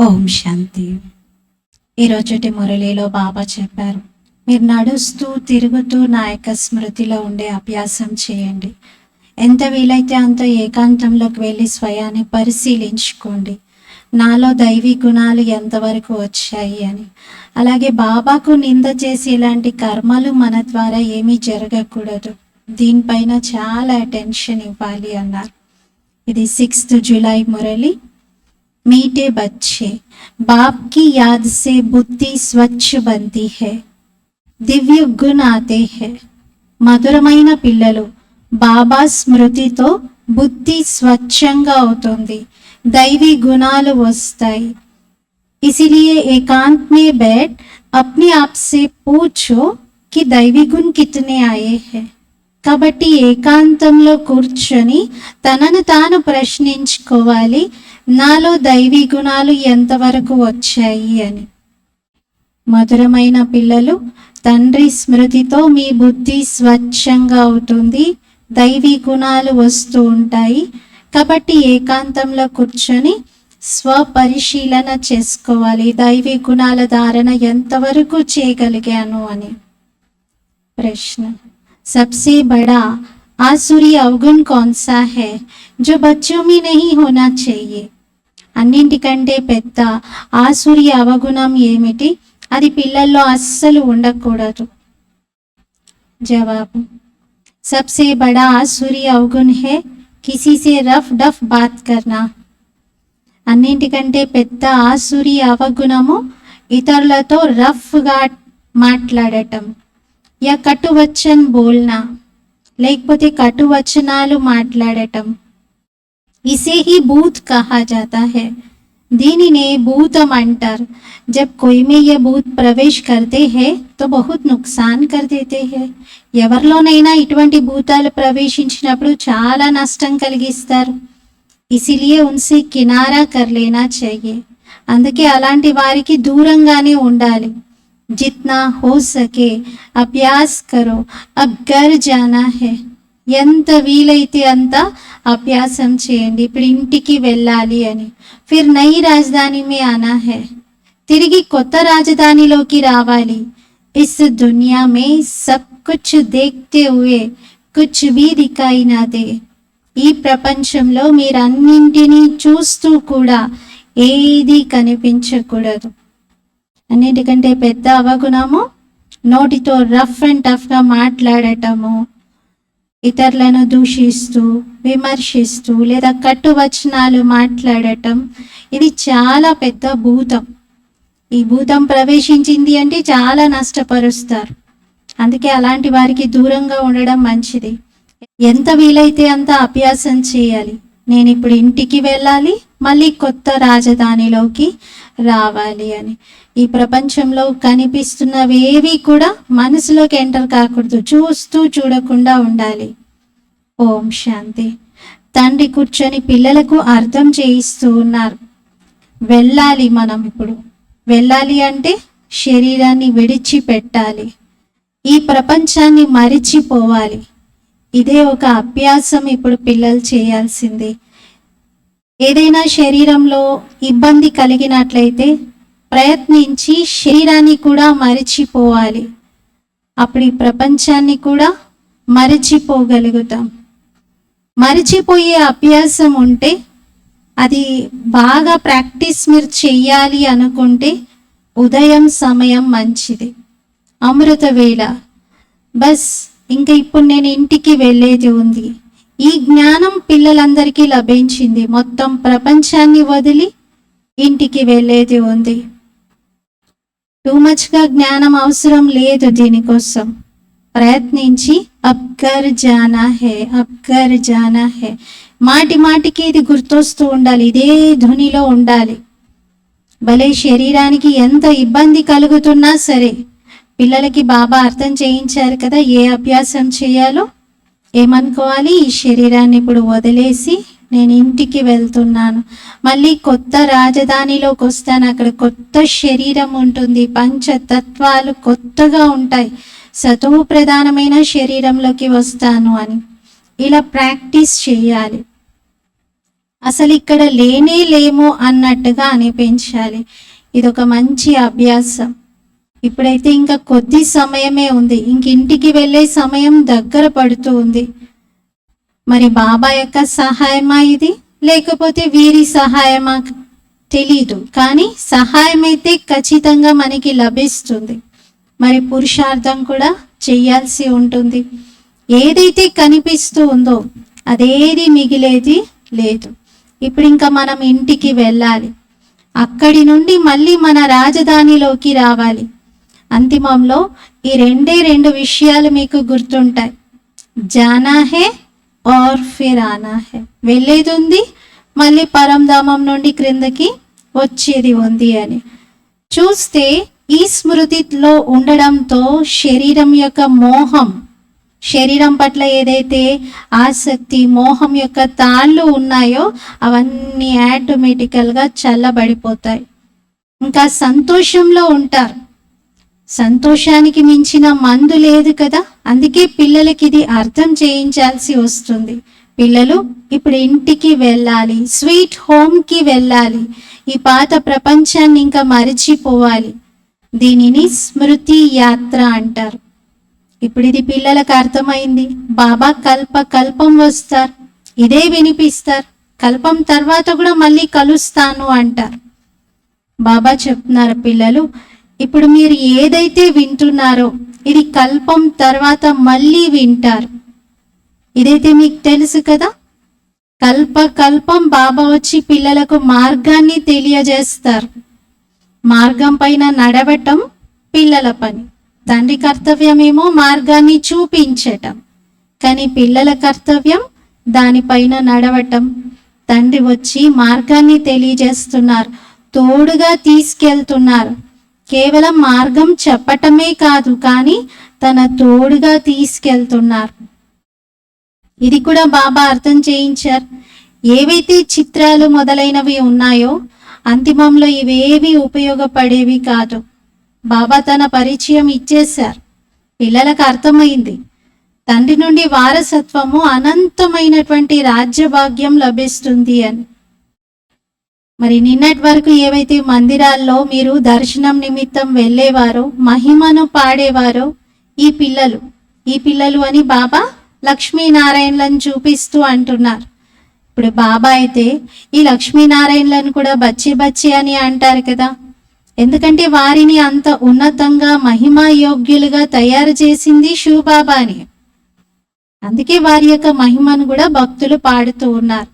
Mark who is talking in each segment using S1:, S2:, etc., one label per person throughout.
S1: ఓం శాంతి. ఈరోజుటి మురళిలో బాబా చెప్పారు మీరు నడుస్తూ తిరుగుతూ నా యొక్క స్మృతిలో ఉండే అభ్యాసం చేయండి. ఎంత వీలైతే అంత ఏకాంతంలోకి వెళ్ళి స్వయాన్ని పరిశీలించుకోండి. నాలో దైవీ గుణాలు ఎంతవరకు వచ్చాయి అని. అలాగే బాబాకు నింద చేసి ఇలాంటి కర్మలు మన ద్వారా ఏమీ జరగకూడదు. దీనిపైన చాలా అటెన్షన్ ఇవ్వాలి అన్నారు. ఇది సిక్స్త్ జూలై మురళి. मीठे बच्चे बाप की याद से बुद्धि स्वच्छ बनती है దివ్య గుణ ఆతే హే మధురమైన పిల్లలు బాబా స్మృతితో బుద్ధి స్వచ్ఛంగా అవుతుంది దైవీ గుణాలు వస్తాయి इसीलिए एकांत में बैठ अपने आप से पूछो कि दैवी गुण कितने आए हैं కాబట్టి ఏకాంతంలో కూర్చొని తనను తాను ప్రశ్నించుకోవాలి నాలో దైవీ గుణాలు ఎంతవరకు వచ్చాయి? అని. మధురమైన పిల్లలు తండ్రి స్మృతితో మీ బుద్ధి స్వచ్ఛంగా అవుతుంది దైవీ గుణాలు వస్తూ ఉంటాయి. కాబట్టి ఏకాంతంలో కూర్చొని స్వపరిశీలన చేసుకోవాలి. దైవీ గుణాల ధారణ ఎంతవరకు చేయగలిగాను? అని. ప్రశ్న. सबसे बड़ा आसुरी अवगुण कौन सा है जो बच्चों में नहीं होना चाहिए అన్నింటికంటే పెద్ద ఆసురి అవగుణం ఏమిటి అది పిల్లల్లో అస్సలు ఉండకూడదు జవాబు सबसे बड़ा आसुरी अवगुण है किसी से रफ डफ बात करना అన్నింటికంటే పెద్ద ఆసురి అవగుణము ఇతరులతో రఫ్గా మాట్లాడటం యా కటువచ్చన్ బోల్నా. లేకపోతే కటువచనాలు మాట్లాడటం. ఇసేహి భూత్ కహా జాతా హే. దీనినే భూతం అంటారు. జబ్ కొయ్మే ఏ భూత్ ప్రవేశ్ కర్తే హే తో బహుత్ నుక్సాన్ కర్దేతే హే. ఎవరిలోనైనా ఇటువంటి భూతాలు ప్రవేశించినప్పుడు చాలా నష్టం కలిగిస్తారు. ఇసిలియే ఉన్సే కినారా కర్లేనా చెయ్యే అందుకే అలాంటి వారికి దూరంగానే ఉండాలి. जितना हो सके అభ్యాస్ కరో అబ్ గర్ జానా హే ఎంత వీలైతే అంత అభ్యాసం చేయండి. ఇప్పుడు ఇంటికి వెళ్ళాలి అని. ఫిర్ నై రాజధాని మే ఆనా హే. తిరిగి కొత్త రాజధానిలోకి రావాలి. ఇస్ దునియా మే సబ్ కుచ్ దేఖ్తే హుయే కుచ్ భీ దికాయి నా దే. ఈ ప్రపంచంలో మీరన్నింటినీ చూస్తూ కూడా ఏది కనిపించకూడదు. అన్నిటికంటే పెద్ద అవగుణము నోటితో రఫ్ అండ్ టఫ్గా మాట్లాడటము. ఇతరులను దూషిస్తూ విమర్శిస్తూ లేదా కట్టువచనాలు మాట్లాడటం. ఇది చాలా పెద్ద భూతం. ఈ భూతం ప్రవేశించింది అంటే చాలా నష్టపరుస్తారు. అందుకే అలాంటి వారికి దూరంగా ఉండడం మంచిది. ఎంత వీలైతే అంత అభ్యాసం చేయాలి. నేను ఇప్పుడు ఇంటికి వెళ్ళాలి. మళ్ళీ కొత్త రాజధానిలోకి రావాలి అని. ఈ ప్రపంచంలో కనిపిస్తున్నవేవి కూడా మనసులోకి ఎంటర్ కాకూడదు. చూస్తూ చూడకుండా ఉండాలి. ఓం శాంతి. తండ్రి కూర్చొని పిల్లలకు అర్థం చేయిస్తూ ఉన్నారు. వెళ్ళాలి మనం ఇప్పుడు. వెళ్ళాలి అంటే శరీరాన్ని విడిచిపెట్టాలి. ఈ ప్రపంచాన్ని మరిచిపోవాలి. ఇదే ఒక అభ్యాసం ఇప్పుడు పిల్లలు చేయాల్సింది. ఏదైనా శరీరంలో ఇబ్బంది కలిగినట్లయితే ప్రయత్నించి శరీరాన్ని కూడా మరిచిపోవాలి. అప్పుడు ఈ ప్రపంచాన్ని కూడా మరిచిపోగలుగుతాం. మరిచిపోయే అభ్యాసం ఉంటే అది బాగా ప్రాక్టీస్ మీరు చెయ్యాలి అనుకుంటే ఉదయం సమయం మంచిది. అమృత వేళ బస్ ఇంకా ఇప్పుడు నేను ఇంటికి వెళ్ళేది ఉంది. ఈ జ్ఞానం పిల్లలందరికీ లభించింది. మొత్తం ప్రపంచాన్ని వదిలి ఇంటికి వెళ్ళేది ఉంది. టూ మచ్గా జ్ఞానం అవసరం లేదు దీనికోసం. ప్రయత్నించి అబ్గర్ జానా హే అబ్గర్ జానా హే. మాటి మాటికి ఇది గుర్తొస్తూ ఉండాలి. ఇదే ధ్వనిలో ఉండాలి. భలే శరీరానికి ఎంత ఇబ్బంది కలుగుతున్నా సరే పిల్లలకి బాబా అర్థం చేయించారు కదా ఏ అభ్యాసం చేయాలో ఏమనుకోవాలి? ఈ శరీరాన్ని ఇప్పుడు వదిలేసి నేను ఇంటికి వెళ్తున్నాను. మళ్ళీ కొత్త రాజధానిలోకి వస్తాను. అక్కడ కొత్త శరీరం ఉంటుంది. పంచతత్వాలు కొత్తగా ఉంటాయి. సతువు ప్రధానమైన శరీరంలోకి వస్తాను అని. ఇలా ప్రాక్టీస్ చేయాలి. అసలు ఇక్కడ లేనే లేము అన్నట్టుగా అనిపించాలి. ఇది ఒక మంచి అభ్యాసం. ఇప్పుడైతే ఇంకా కొద్ది సమయమే ఉంది. ఇంక ఇంటికి వెళ్ళే సమయం దగ్గర పడుతూ ఉంది. మరి బాబా యొక్క సహాయమా ఇది? లేకపోతే వీరి సహాయమా? తెలీదు. కానీ సహాయం అయితే ఖచ్చితంగా మనకి లభిస్తుంది. మరి పురుషార్థం కూడా చేయాల్సి ఉంటుంది. ఏదైతే కనిపిస్తూ ఉందో అదేది మిగిలేది లేదు. ఇప్పుడు ఇంకా మనం ఇంటికి వెళ్ళాలి. అక్కడి నుండి మళ్ళీ మన రాజధానిలోకి రావాలి. అంతిమంలో ఈ రెండే రెండు విషయాలు మీకు గుర్తుంటాయి. జానా హే और ఫిర్ ఆనా హే. వెళ్ళేది ఉంది మళ్ళీ పరంధామం నుండి క్రిందకి వచ్చేది ఉంది అని. చూస్తే ఈ స్మృతిలో ఉండడంతో శరీరం యొక్క మోహం శరీరం పట్ల ఏదైతే ఆసక్తి మోహం యొక్క తాళ్ళు ఉన్నాయో అవన్నీ ఆటోమేటికల్గా చల్లబడిపోతాయి. ఇంకా సంతోషంలో ఉంటారు. సంతోషానికి మించిన మందు లేదు కదా? అందుకే పిల్లలకి ఇది అర్థం చేయించాల్సి వస్తుంది. పిల్లలు ఇప్పుడు ఇంటికి వెళ్ళాలి స్వీట్ హోమ్కి వెళ్ళాలి ఈ పాత ప్రపంచాన్ని ఇంకా మరిచిపోవాలి. దీనిని స్మృతి యాత్ర అంటారు. ఇప్పుడు ఇది పిల్లలకు అర్థమైంది. బాబా కల్ప కల్పం వస్తారు. ఇదే వినిపిస్తారు. కల్పం తర్వాత కూడా మళ్ళీ కలుస్తాను అంటారు. బాబా చెప్తున్నారు పిల్లలు ఇప్పుడు మీరు ఏదైతే వింటున్నారో ఇది కల్పం తర్వాత మళ్ళీ వింటారు. ఇదైతే మీకు తెలుసు కదా? కల్ప కల్పం బాబా వచ్చి పిల్లలకు మార్గాన్ని తెలియజేస్తారు. మార్గం పైన నడవటం పిల్లల పని. తండ్రి కర్తవ్యమేమో మార్గాన్ని చూపించటం. కానీ పిల్లల కర్తవ్యం దానిపైన నడవటం. తండ్రి వచ్చి మార్గాన్ని తెలియజేస్తున్నారు. తోడుగా తీసుకెళ్తున్నారు. కేవలం మార్గం చెప్పటమే కాదు కానీ తన తోడుగా తీసుకెళ్తున్నారు. ఇది కూడా బాబా అర్థం చేయించారు. ఏవైతే చిత్రాలు మొదలైనవి ఉన్నాయో అంతిమంలో ఇవేవి ఉపయోగపడేవి కాదు. బాబా తన పరిచయం ఇచ్చేశారు. పిల్లలకు అర్థమైంది. తండ్రి నుండి వారసత్వము అనంతమైనటువంటి రాజ్యభాగ్యం లభిస్తుంది అని. మరి నిన్నటి వరకు ఏవైతే మందిరాల్లో మీరు దర్శనం నిమిత్తం వెళ్ళేవారో మహిమను పాడేవారో ఈ పిల్లలు. ఈ పిల్లలు అని బాబా లక్ష్మీనారాయణలను చూపిస్తూ అంటున్నారు. ఇప్పుడు బాబా అయితే ఈ లక్ష్మీనారాయణలను కూడా బచ్చి బచ్చి అని అంటారు కదా. ఎందుకంటే వారిని అంత ఉన్నతంగా మహిమా యోగ్యులుగా తయారు చేసింది శివబాబాని అందుకే వారి యొక్క మహిమను కూడా భక్తులు పాడుతూ ఉన్నారు.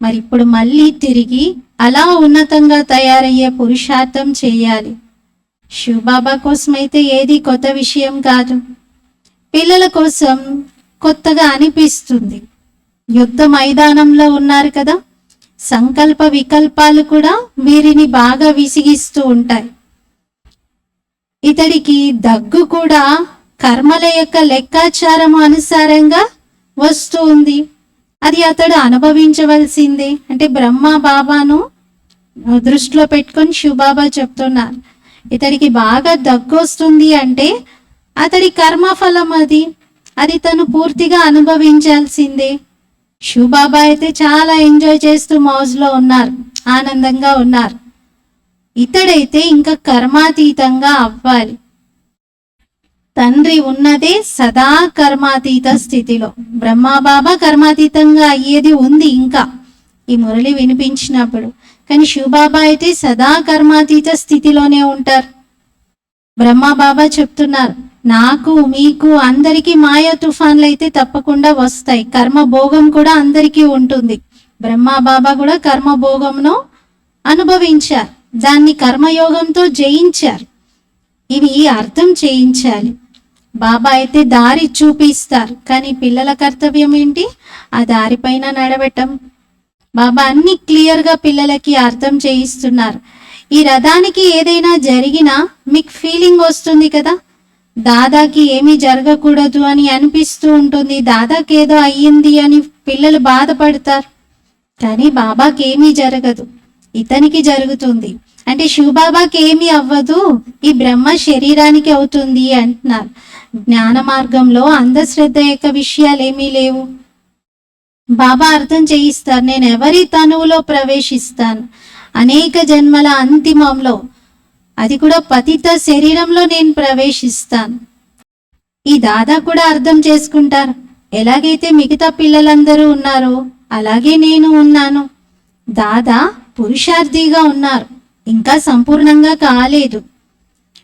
S1: మరి ఇప్పుడు మళ్ళీ తిరిగి అలా ఉన్నతంగా తయారయ్యే పురుషార్థం చేయాలి. శివబాబా కోసం అయితే ఏది కొత్త విషయం కాదు. పిల్లల కోసం కొత్తగా అనిపిస్తుంది. యుద్ధ మైదానంలో ఉన్నారు కదా? సంకల్ప వికల్పాలు కూడా వీరిని బాగా విసిగిస్తూ ఉంటాయి. ఇతడికి దగ్గు కూడా కర్మల యొక్క లెక్కాచారం అనుసారంగా వస్తూ ఉంది. అది అతడు అనుభవించవలసిందే. అంటే బ్రహ్మ బాబాను దృష్టిలో పెట్టుకొని శివబాబా చెప్తున్నారు. ఇతడికి బాగా దగ్గు వస్తుంది అంటే అతడి కర్మఫలం అది. అది తను పూర్తిగా అనుభవించాల్సిందే. శివబాబా అయితే చాలా ఎంజాయ్ చేస్తూ మౌజ్లో ఉన్నారు ఆనందంగా ఉన్నారు. ఇతడైతే ఇంకా కర్మాతీతంగా అవ్వాలి. తండ్రి ఉన్నదే సదా కర్మాతీత స్థితిలో. బ్రహ్మబాబా కర్మాతీతంగా అయ్యేది ఉంది ఇంకా. ఈ మురళి వినిపించినప్పుడు కానీ శివబాబా అయితే సదా కర్మాతీత స్థితిలోనే ఉంటారు. బ్రహ్మబాబా చెప్తున్నారు నాకు మీకు అందరికీ మాయా తుఫాన్లు అయితే తప్పకుండా వస్తాయి. కర్మ భోగం కూడా అందరికీ ఉంటుంది. బ్రహ్మబాబా కూడా కర్మ భోగంను అనుభవించారు. దాన్ని కర్మయోగంతో జయించారు. ఇవి అర్థం చేయించాలి. బాబా అయితే దారి చూపిస్తారు. కానీ పిల్లల కర్తవ్యం ఏంటి? ఆ దారిపైన నడవటం. బాబా అన్ని క్లియర్గా పిల్లలకి అర్థం చేయిస్తున్నారు. ఈ రథానికి ఏదైనా జరిగినా మీకు ఫీలింగ్ వస్తుంది కదా? దాదాకి ఏమీ జరగకూడదు అని అనిపిస్తూ ఉంటుంది. దాదాకి ఏదో అయ్యింది అని పిల్లలు బాధపడతారు. కానీ బాబాకి ఏమీ జరగదు. ఇతనికి జరుగుతుంది. అంటే శివబాబాకి ఏమీ అవ్వదు. ఈ బ్రహ్మ శరీరానికి అవుతుంది అంటున్నారు. జ్ఞాన మార్గంలో అంధశ్రద్ధ యొక్క విషయాలు ఏమీ లేవు. బాబా అర్థం చేయిస్తారు నేను ఎవరి తనువులో ప్రవేశిస్తాను? అనేక జన్మల అంతిమంలో అది కూడా పతిత శరీరంలో నేను ప్రవేశిస్తాను. ఈ దాదా కూడా అర్థం చేసుకుంటారు ఎలాగైతే మిగతా పిల్లలందరూ ఉన్నారో అలాగే నేను ఉన్నాను. దాదా పురుషార్థిగా ఉన్నారు ఇంకా సంపూర్ణంగా కాలేదు.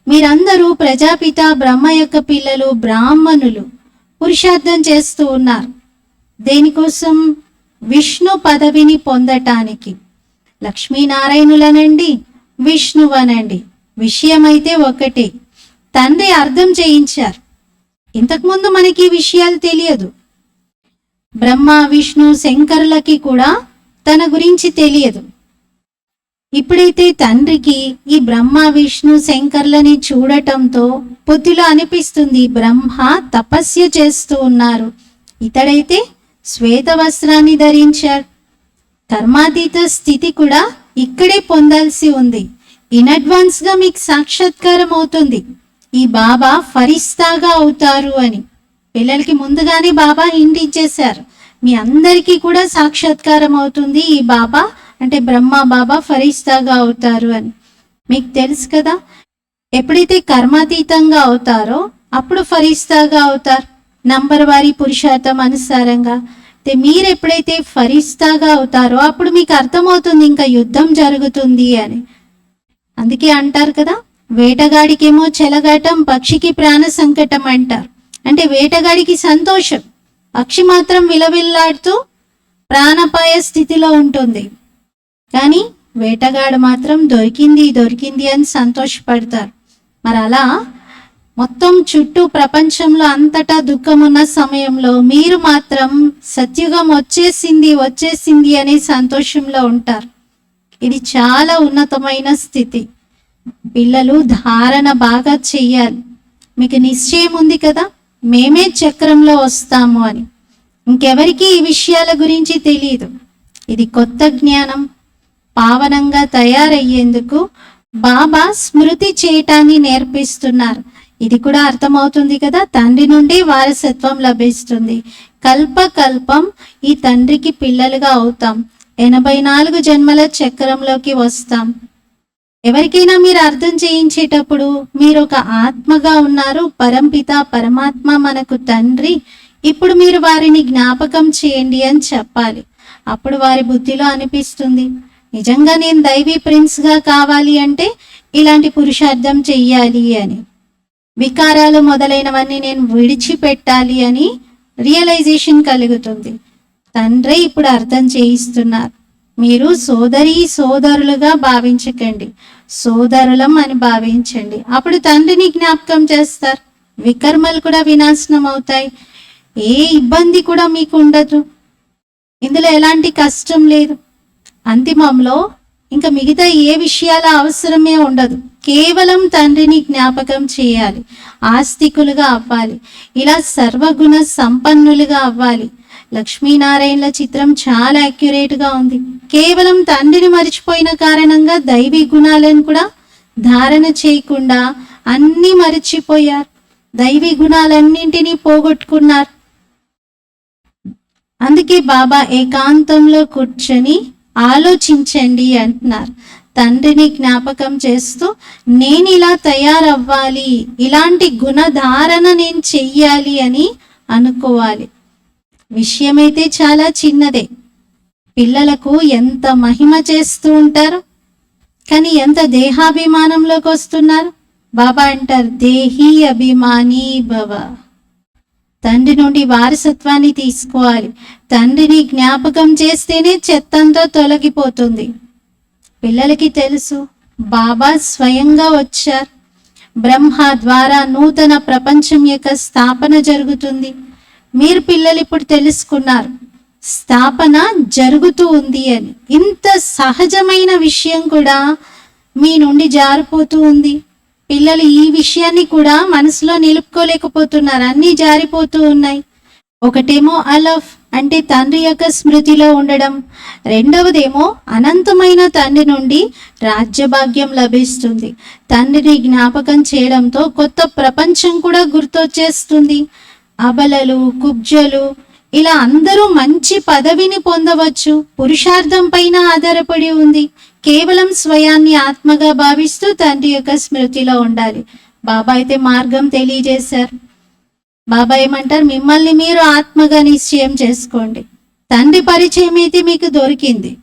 S1: మీరందరూ ప్రజాపిత బ్రహ్మ యొక్క పిల్లలు బ్రాహ్మణులు పురుషార్థం చేస్తూ ఉన్నారు. దేనికోసం? విష్ణు పదవిని పొందటానికి. లక్ష్మీనారాయణులనండి విష్ణువనండి. విషయమైతే ఒకటే తండ్రి అర్థం చేయించారు. ఇంతకుముందు మనకి ఈ విషయాలు తెలియదు. బ్రహ్మ విష్ణు శంకరులకి కూడా తన గురించి తెలియదు. ఇప్పుడైతే తండ్రికి ఈ బ్రహ్మ విష్ణు శంకర్లని చూడటంతో బుద్ధిలో అనిపిస్తుంది బ్రహ్మ తపస్య చేస్తూ ఉన్నారు. ఇతడైతే శ్వేత వస్త్రాన్ని ధరించారు కర్మాతీత స్థితి కూడా ఇక్కడే పొందాల్సి ఉంది. ఇన్ అడ్వాన్స్గా మీకు సాక్షాత్కారం అవుతుంది. ఈ బాబా ఫరిస్తాగా అవుతారు అని. పిల్లలకి ముందుగానే బాబా హింట్ ఇచ్చేశారు. మీ అందరికీ కూడా సాక్షాత్కారం అవుతుంది ఈ బాబా అంటే బ్రహ్మ బాబా ఫరిస్తాగా అవుతారు అని. మీకు తెలుసు కదా? ఎప్పుడైతే కర్మాతీతంగా అవుతారో అప్పుడు ఫరిస్తాగా అవుతారు. నంబర్ వారి పురుషార్థం అనుసారంగా. అయితే మీరు ఎప్పుడైతే ఫరిస్తాగా అవుతారో అప్పుడు మీకు అర్థమవుతుంది ఇంకా యుద్ధం జరుగుతుంది అని. అందుకే అంటారు కదా వేటగాడికేమో చెలగాటం పక్షికి ప్రాణ సంకటం అంటారు. అంటే వేటగాడికి సంతోషం. పక్షి మాత్రం విలవిల్లాడుతూ ప్రాణపాయ స్థితిలో ఉంటుంది. కానీ వేటగాడు మాత్రం దొరికింది దొరికింది అని సంతోషపడతారు. మరి అలా మొత్తం చుట్టూ ప్రపంచంలో అంతటా దుఃఖం ఉన్న సమయంలో మీరు మాత్రం సత్యుగం వచ్చేసింది వచ్చేసింది అనే సంతోషంలో ఉంటారు. ఇది చాలా ఉన్నతమైన స్థితి. పిల్లలు ధారణ బాగా చెయ్యాలి. మీకు నిశ్చయం ఉంది కదా? మేమే చక్రంలో వస్తాము అని. ఇంకెవరికి ఈ విషయాల గురించి తెలియదు ఇది కొత్త జ్ఞానం. పావనంగా తయారయ్యేందుకు బాబా స్మృతి చేయటాన్ని నేర్పిస్తున్నారు. ఇది కూడా అర్థమవుతుంది కదా? తండ్రి నుండి వారసత్వం లభిస్తుంది. కల్ప కల్పం ఈ తండ్రికి పిల్లలుగా అవుతాం. ఎనభై నాలుగు జన్మల చక్రంలోకి వస్తాం. ఎవరికైనా మీరు అర్థం చేయించేటప్పుడు మీరు ఒక ఆత్మగా ఉన్నారు. పరంపిత పరమాత్మ మనకు తండ్రి. ఇప్పుడు మీరు వారిని జ్ఞాపకం చేయండి అని చెప్పాలి. అప్పుడు వారి బుద్ధిలో అనిపిస్తుంది. నిజంగా నేను దైవీ ప్రిన్స్గా కావాలి అంటే ఇలాంటి పురుషార్థం చెయ్యాలి అని. వికారాలు మొదలైనవన్నీ నేను విడిచిపెట్టాలి అని రియలైజేషన్ కలుగుతుంది. తండ్రి ఇప్పుడు అర్థం చేయిస్తున్నారు. మీరు సోదరి సోదరులుగా భావించకండి. సోదరులం అని భావించండి. అప్పుడు తండ్రిని జ్ఞాపకం చేస్తారు. వికర్మలు కూడా వినాశనం అవుతాయి. ఏ ఇబ్బంది కూడా మీకు ఉండదు. ఇందులో ఎలాంటి కష్టం లేదు. అంతిమంలో ఇంకా మిగతా ఏ విషయాల అవసరమే ఉండదు. కేవలం తండ్రిని జ్ఞాపకం చేయాలి. ఆస్తికులుగా అవ్వాలి. ఇలా సర్వగుణ సంపన్నులుగా అవ్వాలి. లక్ష్మీనారాయణల చిత్రం చాలా యాక్యురేట్గా ఉంది. కేవలం తండ్రిని మరిచిపోయిన కారణంగా దైవీ గుణాలను కూడా ధారణ చేయకుండా అన్నీ మరిచిపోయారు. దైవీ గుణాలన్నింటినీ పోగొట్టుకున్నారు. అందుకే బాబా ఏకాంతంలో కూర్చొని ఆలోచించండి అంటున్నారు. తండ్రిని జ్ఞాపకం చేస్తూ నేను ఇలా తయారవ్వాలి. ఇలాంటి గుణధారణ నేను చెయ్యాలి అని అనుకోవాలి. విషయమైతే చాలా చిన్నదే. పిల్లలకు ఎంత మహిమ చేస్తూ ఉంటారు? కానీ ఎంత దేహాభిమానంలోకి వస్తున్నారు? బాబా అంటారు దేహీ అభిమాని భవ. తండ్రి నుండి వారసత్వాన్ని తీసుకోవాలి. తండ్రిని జ్ఞాపకం చేస్తేనే చెత్తంతో తొలగిపోతుంది. పిల్లలకి తెలుసు బాబా స్వయంగా వచ్చారు. బ్రహ్మ ద్వారా నూతన ప్రపంచం యొక్క స్థాపన జరుగుతుంది. మీరు పిల్లలు ఇప్పుడు తెలుసుకున్నారు. స్థాపన జరుగుతూ ఉంది అని. ఇంత సహజమైన విషయం కూడా మీ నుండి జారిపోతూ ఉంది. పిల్లలు ఈ విషయాన్ని కూడా మనసులో నిలుపుకోలేకపోతున్నారు? అన్నీ జారిపోతూ ఉన్నాయి. ఒకటేమో అలఫ్ అంటే తండ్రి యొక్క స్మృతిలో ఉండడం. రెండవదేమో అనంతమైన తండ్రి నుండి రాజ్యభాగ్యం లభిస్తుంది. తండ్రిని జ్ఞాపకం చేయడంతో కొత్త ప్రపంచం కూడా గుర్తొచ్చేస్తుంది. అబలలు కుబ్జలు ఇలా అందరూ మంచి పదవిని పొందవచ్చు. పురుషార్థం పైన ఆధారపడి ఉంది. కేవలం స్వయాన్ని ఆత్మగా భావిస్తూ తండ్రి యొక్క స్మృతిలో ఉండాలి. బాబా అయితే మార్గం తెలియజేశారు. బాబా ఏమంటారు? మిమ్మల్ని మీరు ఆత్మగా నిశ్చయం చేసుకోండి. తండ్రి పరిచయం అయితే మీకు దొరికింది.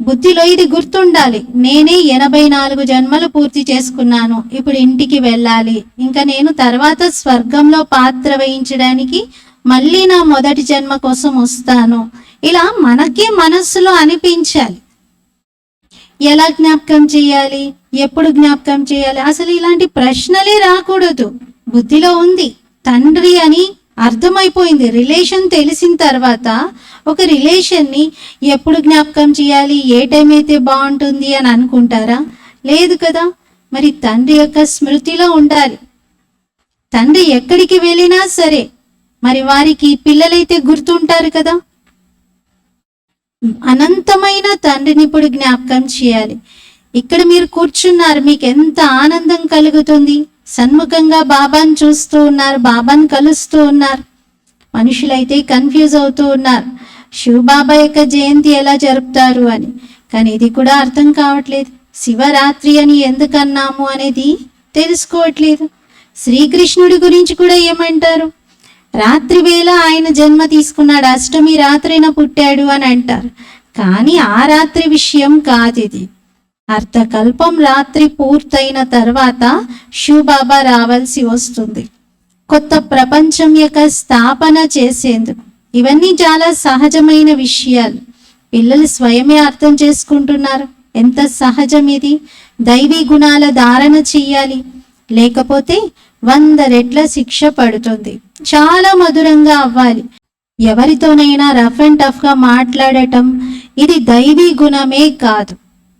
S1: బుద్ధిలో ఇది గుర్తుండాలి. నేనే ఎనభై నాలుగు జన్మలు పూర్తి చేసుకున్నాను. ఇప్పుడు ఇంటికి వెళ్ళాలి. ఇంకా నేను తర్వాత స్వర్గంలో పాత్ర వహించడానికి మళ్ళీ నా మొదటి జన్మ కోసం వస్తాను. ఇలా మనకే మనస్సులో అనిపించాలి. ఎలా జ్ఞాపకం చేయాలి? ఎప్పుడు జ్ఞాపకం చేయాలి? అసలు ఇలాంటి ప్రశ్నలే రాకూడదు. బుద్ధిలో ఉంది. తండ్రి అని అర్థమైపోయింది. రిలేషన్ తెలిసిన తర్వాత ఒక రిలేషన్ని ఎప్పుడు జ్ఞాపకం చేయాలి? ఏ టైం అయితే బాగుంటుంది అని అనుకుంటారా? లేదు కదా. మరి తండ్రి యొక్క స్మృతిలో ఉండాలి. తండ్రి ఎక్కడికి వెళ్ళినా సరే. మరి వారికి పిల్లలైతే గుర్తుంటారు కదా. అనంతమైన తండ్రిని ఇప్పుడు జ్ఞాపకం చేయాలి. ఇక్కడ మీరు కూర్చున్నారు మీకు ఎంత ఆనందం కలుగుతుంది. సన్ముఖంగా బాబాను చూస్తూ ఉన్నారు బాబాను కలుస్తూ ఉన్నారు. మనుషులైతే కన్ఫ్యూజ్ అవుతూ ఉన్నారు. శివబాబా యొక్క జయంతి ఎలా జరుపుతారు అని. కానీ ఇది కూడా అర్థం కావట్లేదు. శివరాత్రి అని ఎందుకన్నాము అనేది తెలుసుకోవట్లేదు. శ్రీకృష్ణుడి గురించి కూడా ఏమంటారు? రాత్రి వేళ ఆయన జన్మ తీసుకున్నాడు అష్టమి రాత్రిన పుట్టాడు అని అంటారు. కానీ ఆ రాత్రి విషయం కాదు ఇది అర్ధకల్పం రాత్రి పూర్తయిన తర్వాత షూబాబా రావాల్సి వస్తుంది. కొత్త ప్రపంచం యొక్క స్థాపన చేసేందుకు. ఇవన్నీ చాలా సహజమైన విషయాలు. పిల్లలు స్వయమే అర్థం చేసుకుంటున్నారు. ఎంత సహజం ఇది? దైవీ గుణాల ధారణ చెయ్యాలి లేకపోతే వంద రెట్ల శిక్ష పడుతుంది. చాలా మధురంగా అవ్వాలి. ఎవరితోనైనా రఫ్ అండ్ టఫ్గా మాట్లాడటం ఇది దైవీ గుణమే కాదు.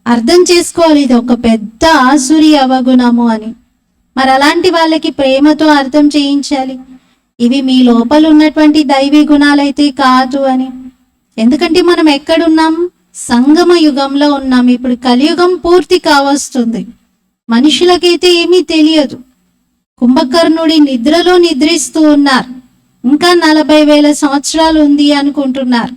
S1: అర్థం చేసుకోవాలి ఇది ఒక పెద్ద ఆసురి అవగుణము అని. మరి అలాంటి వాళ్ళకి ప్రేమతో అర్థం చేయించాలి. ఇవి మీ లోపల ఉన్నటువంటి దైవీ గుణాలైతే కాదు అని. ఎందుకంటే మనం ఎక్కడున్నాం? సంగమ యుగంలో ఉన్నాం. ఇప్పుడు కలియుగం పూర్తి కావస్తుంది. మనుషులకైతే ఏమీ తెలియదు. కుంభకర్ణుడి నిద్రలో నిద్రిస్తూ ఉన్నారు. ఇంకా నలభై వేల సంవత్సరాలు ఉంది అనుకుంటున్నారు.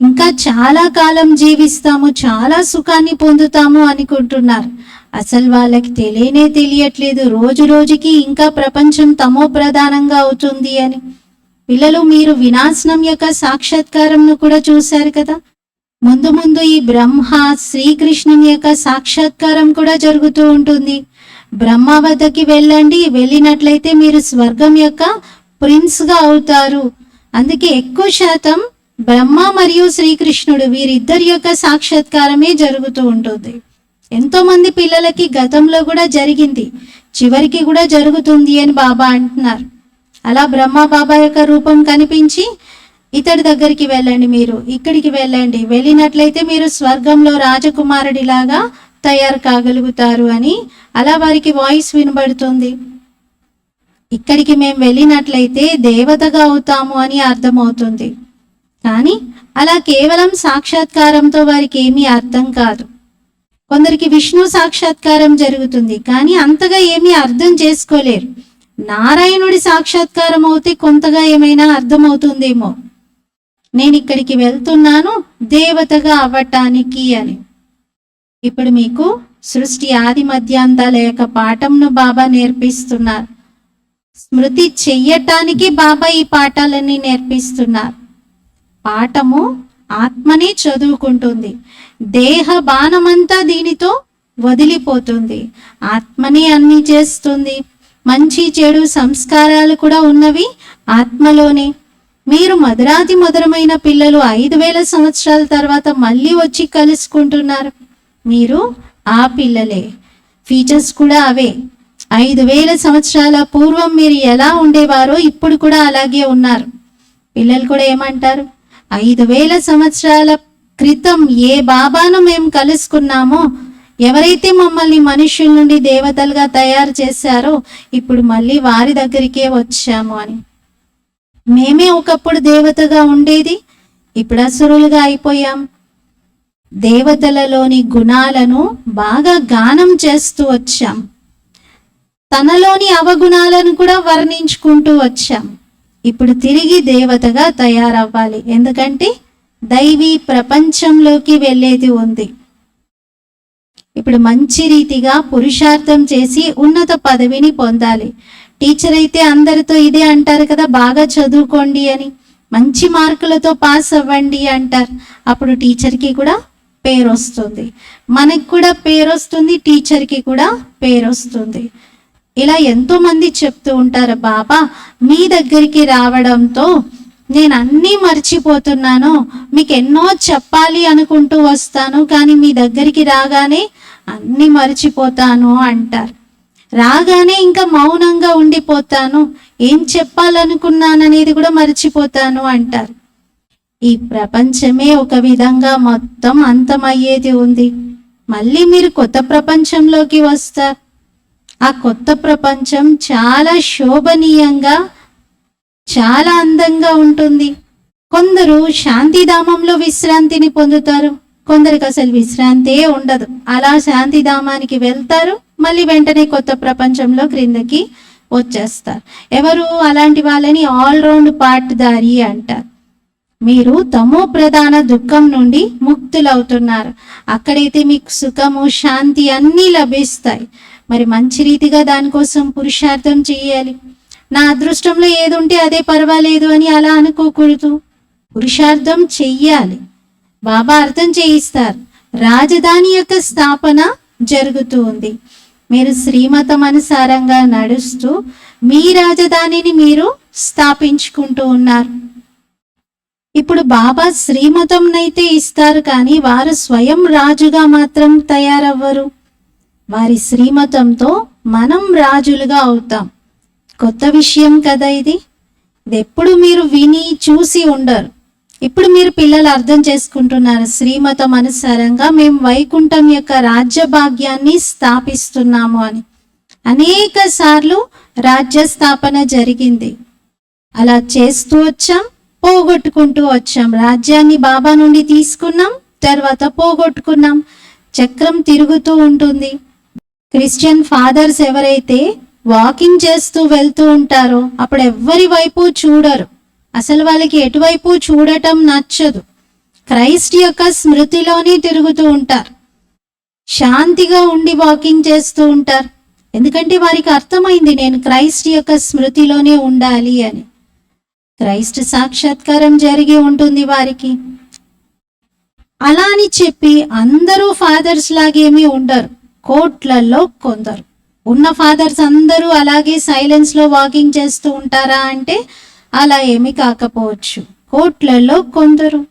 S1: ఇంకా చాలా కాలం జీవిస్తాము చాలా సుఖాన్ని పొందుతాము అనుకుంటున్నారు. అసలు వాళ్ళకి తెలియనే తెలియట్లేదు రోజు రోజుకి ఇంకా ప్రపంచం తమో ప్రధానంగా అవుతుంది అని. పిల్లలు మీరు వినాశనం యొక్క సాక్షాత్కారంను కూడా చూశారు కదా? ముందు ముందు ఈ బ్రహ్మ శ్రీకృష్ణుని యొక్క సాక్షాత్కారం కూడా జరుగుతూ ఉంటుంది. బ్రహ్మ వద్దకి వెళ్ళండి. వెళ్ళినట్లయితే మీరు స్వర్గం యొక్క ప్రిన్స్గా అవుతారు. అందుకే ఎక్కువ శాతం బ్రహ్మ మరియు శ్రీకృష్ణుడు వీరిద్దరి యొక్క సాక్షాత్కారమే జరుగుతూ ఉంటుంది. ఎంతో మంది పిల్లలకి గతంలో కూడా జరిగింది. చివరికి కూడా జరుగుతుంది అని బాబా అంటున్నారు. అలా బ్రహ్మ బాబా యొక్క రూపం కనిపించి ఇతడి దగ్గరికి వెళ్ళండి మీరు ఇక్కడికి వెళ్ళండి. వెళ్ళినట్లయితే మీరు స్వర్గంలో రాజకుమారుడిలాగా తయారు కాగలుగుతారు అని అలా వారికి వాయిస్ వినబడుతుంది. ఇక్కడికి మేము వెళ్ళినట్లయితే దేవతగా అవుతాము అని అర్థమవుతుంది. కానీ అలా కేవలం సాక్షాత్కారంతో వారికి ఏమీ అర్థం కాదు. కొందరికి విష్ణు సాక్షాత్కారం జరుగుతుంది కానీ అంతగా ఏమీ అర్థం చేసుకోలేరు. నారాయణుడి సాక్షాత్కారం అవుతే కొంతగా ఏమైనా అర్థమవుతుందేమో. నేను ఇక్కడికి వెళ్తున్నాను దేవతగా అవ్వటానికి అని. ఇప్పుడు మీకు సృష్టి ఆది మధ్యాంతాల యొక్క పాఠంను బాబా నేర్పిస్తున్నారు. స్మృతి చెయ్యటానికి బాబా ఈ పాఠాలన్నీ నేర్పిస్తున్నారు. పాఠము ఆత్మని చదువుకుంటుంది. దేహ బాణమంతా దీనితో వదిలిపోతుంది. ఆత్మని అన్ని చేస్తుంది. మంచి చెడు సంస్కారాలు కూడా ఉన్నవి ఆత్మలోనే. మీరు మధురాతి మధురమైన పిల్లలు ఐదు వేల సంవత్సరాల తర్వాత మళ్ళీ వచ్చి కలుసుకుంటున్నారు. మీరు ఆ పిల్లలే. ఫీచర్స్ కూడా అవే. ఐదు వేల సంవత్సరాల పూర్వం మీరు ఎలా ఉండేవారో ఇప్పుడు కూడా అలాగే ఉన్నారు. పిల్లలు కూడా ఏమంటారు? ఐదు వేల సంవత్సరాల క్రితం ఏ బాబాను మేము కలుసుకున్నామో ఎవరైతే మమ్మల్ని మనుషుల నుండి దేవతలుగా తయారు చేశారో ఇప్పుడు మళ్ళీ వారి దగ్గరికే వచ్చాము అని. మేమే ఒకప్పుడు దేవతగా ఉండేది ఇప్పుడు అసురులుగా అయిపోయాం. దేవతలలోని గుణాలను బాగా గానం చేస్తూ వచ్చాం. తనలోని అవగుణాలను కూడా వర్ణించుకుంటూ వచ్చాం. ఇప్పుడు తిరిగి దేవతగా తయారవ్వాలి. ఎందుకంటే దైవీ ప్రపంచంలోకి వెళ్ళేది ఉంది. ఇప్పుడు మంచి రీతిగా పురుషార్థం చేసి ఉన్నత పదవిని పొందాలి. టీచర్ అయితే అందరితో ఇదే అంటారు కదా బాగా చదువుకోండి అని. మంచి మార్కులతో పాస్ అవ్వండి అంటారు. అప్పుడు టీచర్కి కూడా పేరు వస్తుంది మనకి కూడా పేరు వస్తుంది టీచర్కి కూడా పేరు వస్తుంది ఇలా ఎంతోమంది చెప్తూ ఉంటారు బాబా మీ దగ్గరికి రావడంతో నేను అన్నీ మర్చిపోతున్నాను. మీకు ఎన్నో చెప్పాలి అనుకుంటూ వస్తాను కానీ మీ దగ్గరికి రాగానే అన్నీ మర్చిపోతాను అంటారు. రాగానే ఇంకా మౌనంగా ఉండిపోతాను. ఏం చెప్పాలనుకున్నాననేది కూడా మర్చిపోతాను అంటారు. ఈ ప్రపంచమే ఒక విధంగా మొత్తం అంతమయ్యేది ఉంది. మళ్ళీ మీరు కొత్త ప్రపంచంలోకి వస్తారు ఆ కొత్త ప్రపంచం చాలా శోభనీయంగా చాలా అందంగా ఉంటుంది. కొందరు శాంతిధామంలో విశ్రాంతిని పొందుతారు. కొందరికి అసలు విశ్రాంతే ఉండదు. అలా శాంతిధామానికి వెళ్తారు. మళ్ళీ వెంటనే కొత్త ప్రపంచంలో క్రిందకి వచ్చేస్తారు. ఎవరు? అలాంటి వాళ్ళని ఆల్ రౌండ్ పార్ట్దారి అంటారు. మీరు తమో ప్రధాన దుఃఖం నుండి ముక్తులవుతున్నారు. అక్కడైతే మీకు సుఖము శాంతి అన్నీ లభిస్తాయి. మరి మంచి రీతిగా దానికోసం పురుషార్థం చేయాలి. నా అదృష్టంలో ఏది ఉంటే అదే పర్వాలేదు అని అలా అనుకోకూడదు. పురుషార్థం చెయ్యాలి. బాబా అర్థం చేయిస్తారు. రాజధాని యొక్క స్థాపన జరుగుతూ ఉంది. మీరు శ్రీమతం అనుసారంగా నడుస్తూ మీ రాజధానిని మీరు స్థాపించుకుంటూ ఉన్నారు. ఇప్పుడు బాబా శ్రీమతంనైతే ఇస్తారు కానీ వారు స్వయం రాజుగా మాత్రం తయారవ్వరు. వారి శ్రీమతంతో మనం రాజులుగా అవుతాం. కొత్త విషయం కదా ఇది? ఇది ఎప్పుడు మీరు విని చూసి ఉండరు. ఇప్పుడు మీరు పిల్లలు అర్థం చేసుకుంటున్నారు. శ్రీమతం అనుసారంగా మేము వైకుంఠం యొక్క రాజ్య భాగ్యాన్ని స్థాపిస్తున్నాము అని. అనేక సార్లు రాజ్య స్థాపన జరిగింది. అలా చేస్తూ వచ్చాం. పోగొట్టుకుంటూ వచ్చాం. రాజ్యాన్ని బాబా నుండి తీసుకున్నాం తర్వాత పోగొట్టుకున్నాం. చక్రం తిరుగుతూ ఉంటుంది. క్రిస్టియన్ ఫాదర్స్ ఎవరైతే వాకింగ్ చేస్తూ వెళ్తూ ఉంటారో అప్పుడు ఎవ్వరి వైపు చూడరు. అసలు వాళ్ళకి ఎటువైపు చూడటం నచ్చదు. క్రైస్ట్ యొక్క స్మృతిలోనే తిరుగుతూ ఉంటారు. శాంతిగా ఉండి వాకింగ్ చేస్తూ ఉంటారు. ఎందుకంటే వారికి అర్థమైంది నేను క్రైస్ట్ యొక్క స్మృతిలోనే ఉండాలి అని. క్రైస్ట్ సాక్షాత్కారం జరిగి ఉంటుంది వారికి. అలా అని చెప్పి అందరూ ఫాదర్స్ లాగేమీ ఉండరు. కోట్లలో కొందరు. ఉన్న ఫాదర్స్ అందరూ అలాగే సైలెన్స్లో వాకింగ్ చేస్తూ ఉంటారా అంటే అలా ఏమి కాకపోవచ్చు. కోట్లలో కొందరు.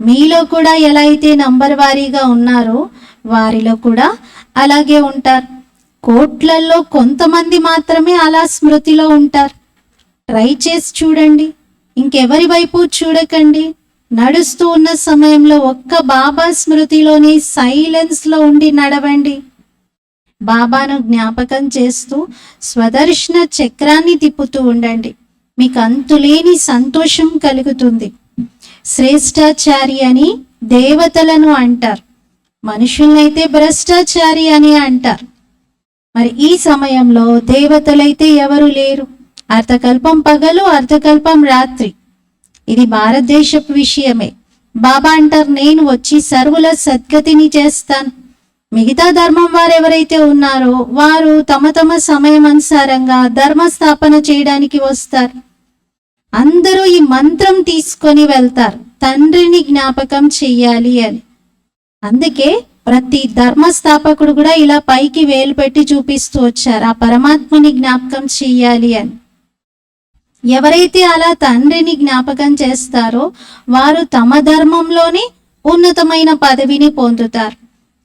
S1: మీలో కూడా ఎలా అయితే నంబర్ వారీగా ఉన్నారో వారిలో కూడా అలాగే ఉంటారు. కోట్లలో కొంతమంది మాత్రమే అలా స్మృతిలో ఉంటారు. ట్రై చేసి చూడండి. ఇంకెవరి వైపు చూడకండి. నడుస్తూ ఉన్న సమయంలో ఒక్క బాబా స్మృతిలోని సైలెన్స్లో ఉండి నడవండి. బాబాను జ్ఞాపకం చేస్తూ స్వదర్శన చక్రాన్ని తిప్పుతూ ఉండండి. మీకు అంతులేని సంతోషం కలుగుతుంది. శ్రేష్టాచారి అని దేవతలను అంటారు. మనుషులనైతే భ్రష్టాచారి అని అంటారు. మరి ఈ సమయంలో దేవతలైతే ఎవరు లేరు? అర్థకల్పం పగలు అర్థకల్పం రాత్రి. ఇది భారతదేశపు విషయమే. బాబా అంటారు నేను వచ్చి సర్వుల సద్గతిని చేస్తాను. మిగతా ధర్మం వారు ఎవరైతే ఉన్నారో వారు తమ తమ సమయం అనుసారంగా ధర్మ స్థాపన చేయడానికి వస్తారు. అందరూ ఈ మంత్రం తీసుకొని వెళ్తారు తండ్రిని జ్ఞాపకం చెయ్యాలి అని. అందుకే ప్రతి ధర్మ స్థాపకుడు కూడా ఇలా పైకి వేలు పెట్టి చూపిస్తూ వచ్చారు ఆ పరమాత్మని జ్ఞాపకం చెయ్యాలి అని. ఎవరైతే అలా తండ్రిని జ్ఞాపకం చేస్తారో వారు తమ ధర్మంలోనే ఉన్నతమైన పదవిని పొందుతారు.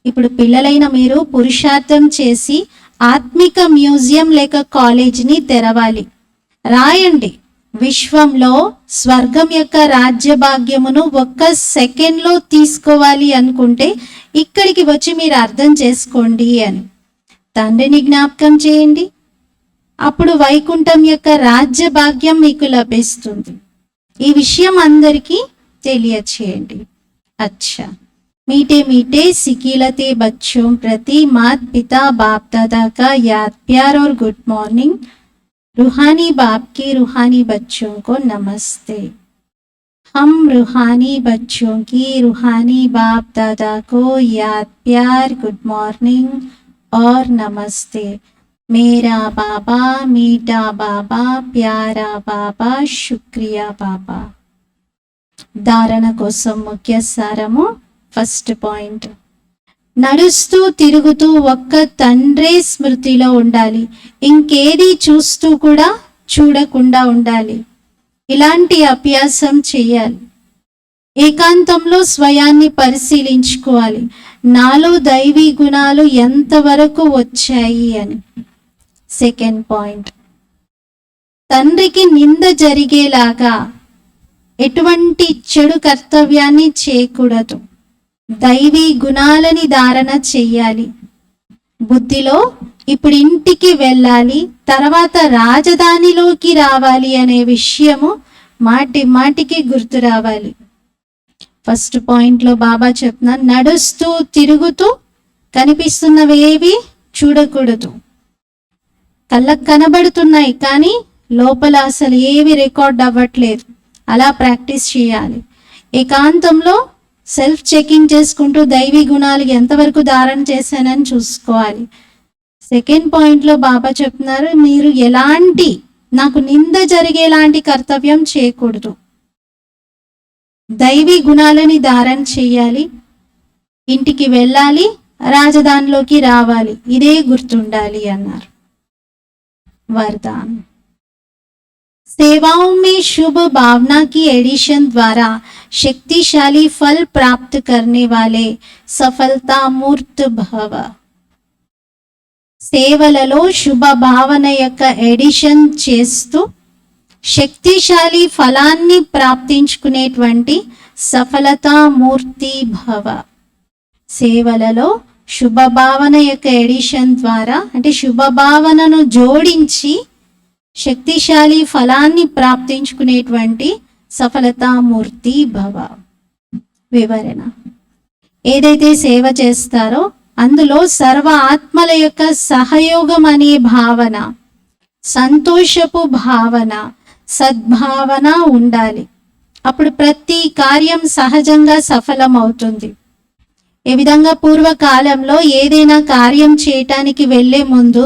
S1: ఇప్పుడు పిల్లలైన మీరు పురుషార్థం చేసి ఆత్మిక మ్యూజియం లేక కాలేజీని తెరవాలి. రాయండి. విశ్వంలో స్వర్గం యొక్క రాజ్య భాగ్యమును ఒక్క సెకండ్లో తీసుకోవాలి అనుకుంటే ఇక్కడికి వచ్చి మీరు అర్థం చేసుకోండి అని. తండ్రిని జ్ఞాపకం చేయండి. అప్పుడు వైకుంఠం యొక్క రాజ్య భాగ్యం మీకు లభిస్తుంది ఈ విషయం అందరికీ తెలియచేయండి అచ్చా मीठे मीठे सिकीलते बच्चों प्रति मात पिता बाप दादा का याद प्यार और गुड मॉर्निंग रूहानी बाप के रूहानी बच्चों को नमस्ते हम रूहानी बच्चों की रूहानी बाप दादा को याद प्यार गुड मॉर्निंग और नमस्ते मेरा बाबा मीठा बाबा प्यारा बाबा शुक्रिया बाबा ధారణ కోసం ముఖ్య సారము ఫస్ట్ పాయింట్ నడుస్తూ తిరుగుతూ ఒక్క తండ్రే స్మృతిలో ఉండాలి ఇంకేది చూస్తూ కూడా చూడకుండా ఉండాలి ఇలాంటి అభ్యాసం చేయాలి ఏకాంతంలో స్వయాన్ని పరిశీలించుకోవాలి నాలో దైవీ గుణాలు ఎంతవరకు వచ్చాయి అని Second point. తండ్రికి నింద జరిగేలాగా ఎటువంటి చెడు కర్తవ్యాన్ని చేయకూడదు. దైవీ గుణాలని ధారణ చెయ్యాలి బుద్ధిలో ఇప్పుడు ఇంటికి వెళ్ళాలి తర్వాత రాజధానిలోకి రావాలి అనే విషయము మాటి మాటికి గుర్తు రావాలి. ఫస్ట్ పాయింట్లో బాబా చెప్తున్నా నడుస్తూ తిరుగుతూ కనిపిస్తున్నవేవి చూడకూడదు. కళ్ళకు కనబడుతున్నాయి కానీ లోపల అసలు ఏవి రికార్డ్ అవ్వట్లేదు. అలా ప్రాక్టీస్ చేయాలి. ఏకాంతంలో సెల్ఫ్ చెకింగ్ చేసుకుంటూ దైవీ గుణాలు ఎంతవరకు ధారణ చేశానని చూసుకోవాలి. సెకండ్ పాయింట్లో బాబా చెప్తున్నారు మీరు ఎలాంటి నాకు నింద జరిగేలాంటి కర్తవ్యం చేయకూడదు. దైవీ గుణాలని ధారణ చేయాలి. ఇంటికి వెళ్ళాలి రాజధానిలోకి రావాలి. ఇదే గుర్తుండాలి అన్నారు. వరదాన్ सेवाओं में शुभ भावना की एडिशन द्वारा शक्तिशाली फल प्राप्त करने वाले सफलता मूर्त भव సేవలలో శుభ భావన యొక్క ఎడిషన్ చేస్తూ శక్తిశాలి ఫలాన్ని ప్రాప్తించుకునేటువంటి సఫలతామూర్తి భవ సేవలలో శుభభావన యొక్క ఎడిషన్ ద్వారా అంటే శుభ భావనను జోడించి శక్తిశాలి ఫలాన్ని ప్రాప్తించుకునేటువంటి సఫలతామూర్తి భవ. వివరణ. ఏదైతే సేవ చేస్తారో అందులో సర్వ ఆత్మల యొక్క సహయోగం అనే భావన సంతోషపు భావన సద్భావన ఉండాలి. అప్పుడు ప్రతి కార్యం సహజంగా సఫలం అవుతుంది ఏ విధంగా పూర్వకాలంలో ఏదైనా కార్యం చేయటానికి వెళ్ళే ముందు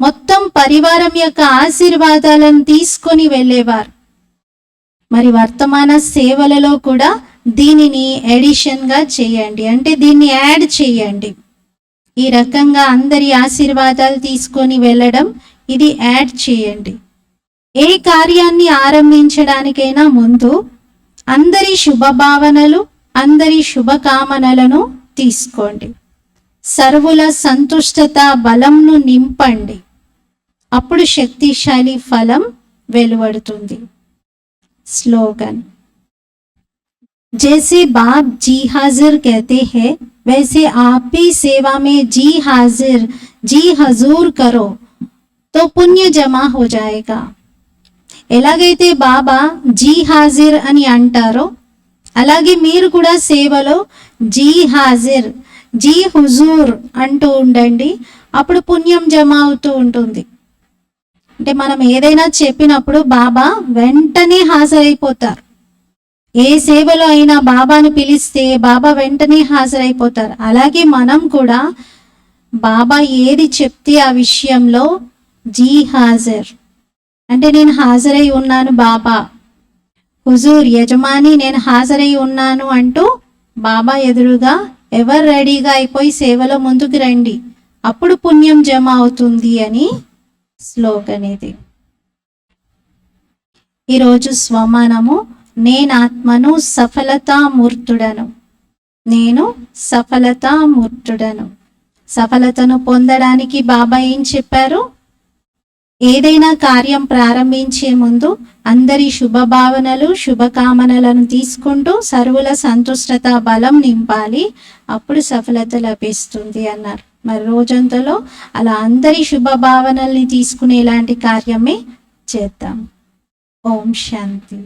S1: మొత్తం పరివారం యొక్క ఆశీర్వాదాలను తీసుకొని వెళ్ళేవారు. మరి వర్తమాన సేవలలో కూడా దీనిని ఎడిషన్గా చేయండి. అంటే దీన్ని యాడ్ చేయండి. ఈ రకంగా అందరి ఆశీర్వాదాలు తీసుకొని వెళ్ళడం ఇది యాడ్ చేయండి. ఏ కార్యాన్ని ఆరంభించడానికైనా ముందు అందరి శుభభావనలు అందరి శుభకామనలను తీసుకోండి సర్వుల సంతుష్టత బలంను నింపండి అప్పుడు శక్తిశాలి ఫలం వెలువడుతుంది స్లోగన్ जैसे बाप जी हाजिर कहते हैं वैसे आप भी सेवा में जी हाजिर जी हजूर करो तो పుణ్య జమా హో జాయేగా ఎలాగైతే బాబా జీ హాజిర్ అని అంటారో అలాగే మీరు కూడా సేవలో జీ హాజిర్ జీ హుజూర్ అంటూ ఉండండి. అప్పుడు పుణ్యం జమ అవుతూ ఉంటుంది. అంటే మనం ఏదైనా చెప్పినప్పుడు బాబా వెంటనే హాజరైపోతారు. ఏ సేవలో అయినా బాబాను పిలిస్తే బాబా వెంటనే హాజరైపోతారు. అలాగే మనం కూడా బాబా ఏది చెప్తే ఆ విషయంలో జీ హాజర్. అంటే నేను హాజరై ఉన్నాను బాబా. హుజూర్ యజమాని నేను హాజరై ఉన్నాను అంటూ బాబా ఎదురుగా ఎవరు రెడీగా అయిపోయి సేవలో ముందుకు రండి. అప్పుడు పుణ్యం జమ అవుతుంది అని శ్లోకం ఇది. ఈరోజు స్వమానము నేనాత్మను సఫలతామూర్తుడను. నేను సఫలతామూర్తుడను. సఫలతను పొందడానికి బాబా ఏం చెప్పారు? ఏదైనా కార్యం ప్రారంభించే ముందు అందరి శుభభావనలు శుభకామనలను తీసుకుంటూ సర్వుల సంతుష్టత బలం నింపాలి. అప్పుడు సఫలత లభిస్తుంది అన్నారు. మరి రోజంతలో అలా అందరి శుభభావనల్ని తీసుకునేలాంటి కార్యమే చేద్దాం. ఓం శాంతి.